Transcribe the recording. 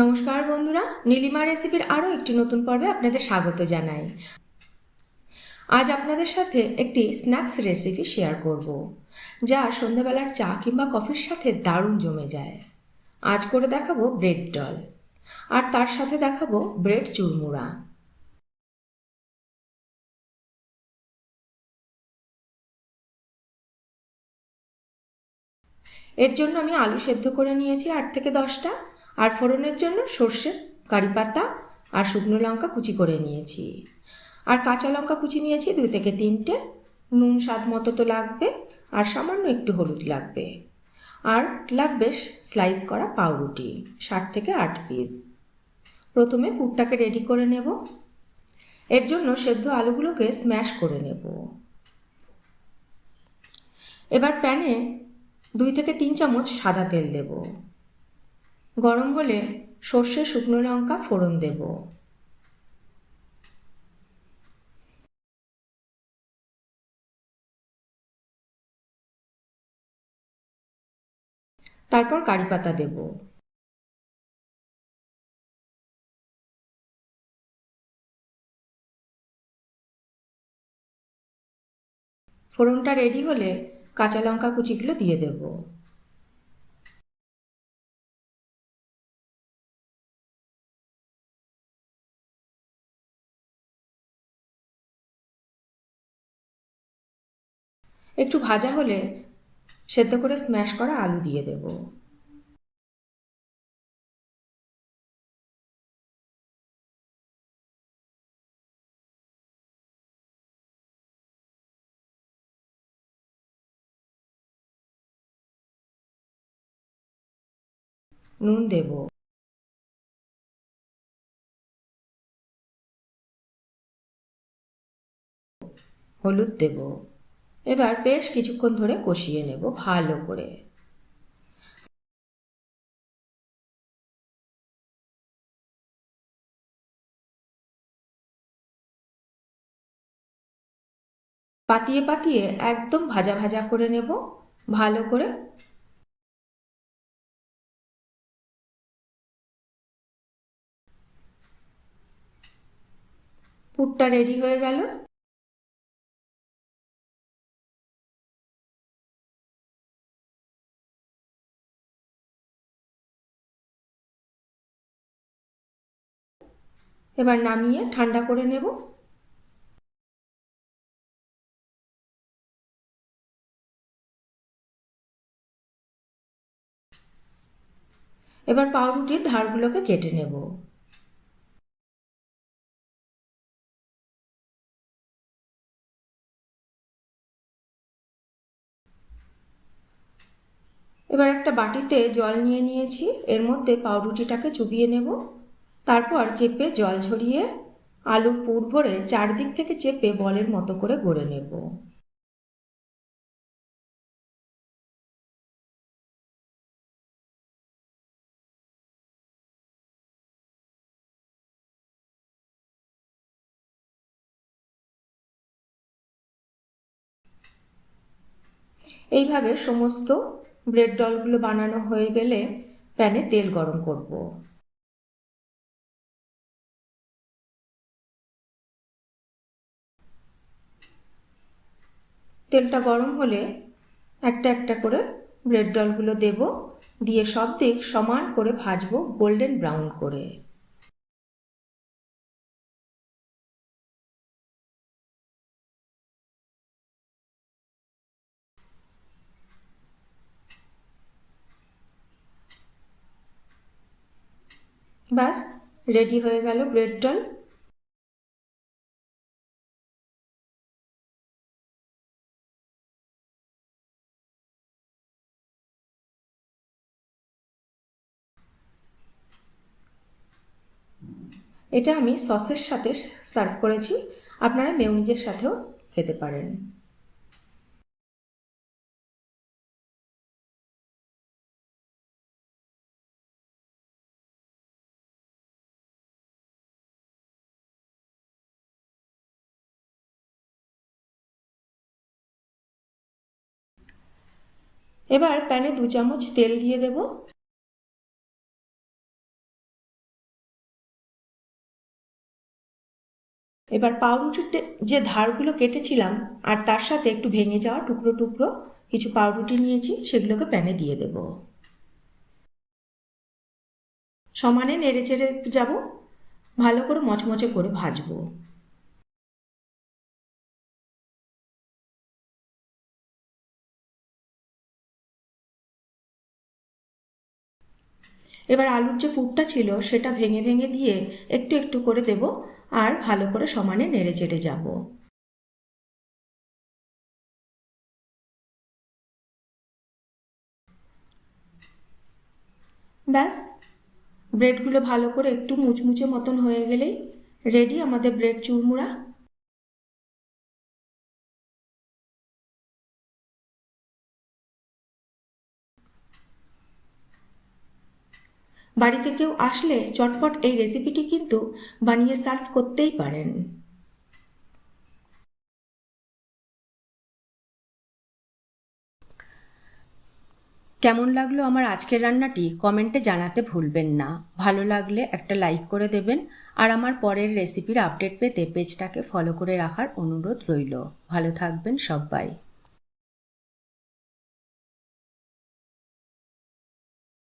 নমস্কার বন্ধুরা, নীলিমা রেসিপির আরও একটি নতুন পর্বে আপনাদের স্বাগত জানাই। আজ আপনাদের সাথে একটি স্ন্যাক্স রেসিপি শেয়ার করব, যা সন্ধ্যাবেলার চা কিংবা কফির সাথে দারুণ জমে যায়। আজ করে দেখাবো ব্রেড ডল, আর তার সাথে দেখাবো ব্রেড চুরমুড়া। এর জন্য আমি আলু সেদ্ধ করে নিয়েছি আট থেকে দশটা। আর ফোড়নের জন্য সর্ষে, কারি পাতা আর শুকনো লঙ্কা কুচি করে নিয়েছি। আর কাঁচা লঙ্কা কুচি নিয়েছি দুই থেকে তিনটে। নুন স্বাদ মতো তো লাগবে আর সামান্য একটু হলুদ লাগবে। আর লাগবে স্লাইস করা পাউরুটি, ষাট থেকে আট পিস। প্রথমে পুরটাকে রেডি করে নেব। এর জন্য সেদ্ধ আলুগুলোকে স্ম্যাশ করে নেব। এবার প্যানে দুই থেকে তিন চামচ সাদা তেল দেব। গরম হলে সর্ষে, শুকনো লঙ্কা ফোড়ন দেব। তারপর কারি পাতা দেব। ফোড়নটা রেডি হলে কাঁচা লঙ্কা কুচিগুলো দিয়ে দেব। একটু ভাজা হলে সেদ্ধ করে স্ম্যাশ করা আলু দিয়ে দেব। নুন দেব। হলুদ দেব। এবার বেশ কিছুক্ষণ ধরে কষিয়ে নেব ভালো করে। পাতিয়ে পাতিয়ে একদম ভাজা ভাজা করে নেব, ভালো করে। পুরটা রেডি হয়ে গেল। এবার নামিয়ে ঠান্ডা করে নেব। এবার পাউরুটির ধারগুলোকে কেটে নেব। এবার একটা বাটিতে জল নিয়ে নিয়েছি, এর মধ্যে পাউরুটিটাকে চুবিয়ে নেব। তারপর চেপে জল ঝরিয়ে আলুর পুর ভরে চারদিক থেকে চেপে বলের মতো করে গড়ে নেব। এইভাবে সমস্ত ব্রেড ডলগুলো বানানো হয়ে গেলে প্যানে তেল গরম করব। তেলটা গরম হলে একটা একটা করে ব্রেড ডলগুলো দেব, দিয়ে সব দিক সমান করে ভাজবো গোল্ডেন ব্রাউন করে। ব্যাস রেডি হয়ে গেল ব্রেড ডল এটা আমি সসের সাথে সার্ভ করেছি। আপনারা মেউনিজের সাথেও খেতে পারেন। এবার প্যানে দু চামচ তেল দিয়ে দেব। এবার পাউরুটির যে ধারগুলো কেটেছিলাম আর তার সাথে একটু ভেঙে যাওয়া টুকরো টুকরো কিছু পাউরুটি নিয়েছি, সেগুলোকে প্যানে দিয়ে দেব। সমানে নেড়ে চেড়ে যাব, ভালো করে মচমচে করে ভাজবো। এবার আলুর যে পুরটা ছিল, সেটা ভেঙে ভেঙে দিয়ে একটু একটু করে দেব। আর ভালো করে সমানে নেড়ে চেড়ে যাব। ব্যাস, ব্রেডগুলো ভালো করে একটু মুচমুচে মতন হয়ে গেলেই রেডি আমাদের ব্রেড চুরমুড়া। বাড়িতে কেউ আসলে চটপট এই রেসিপিটি কিন্তু বানিয়ে সার্ভ করতেই পারেন। কেমন লাগল আমার আজকের রান্নাটি? কমেন্টে জানাতে ভুলবেন না। ভালো লাগলে একটা লাইক করে দেবেন আর আমার পরের রেসিপির আপডেট পেতে পেজটাকে ফলো করে রাখার অনুরোধ রইল। ভালো থাকবেন সবাই।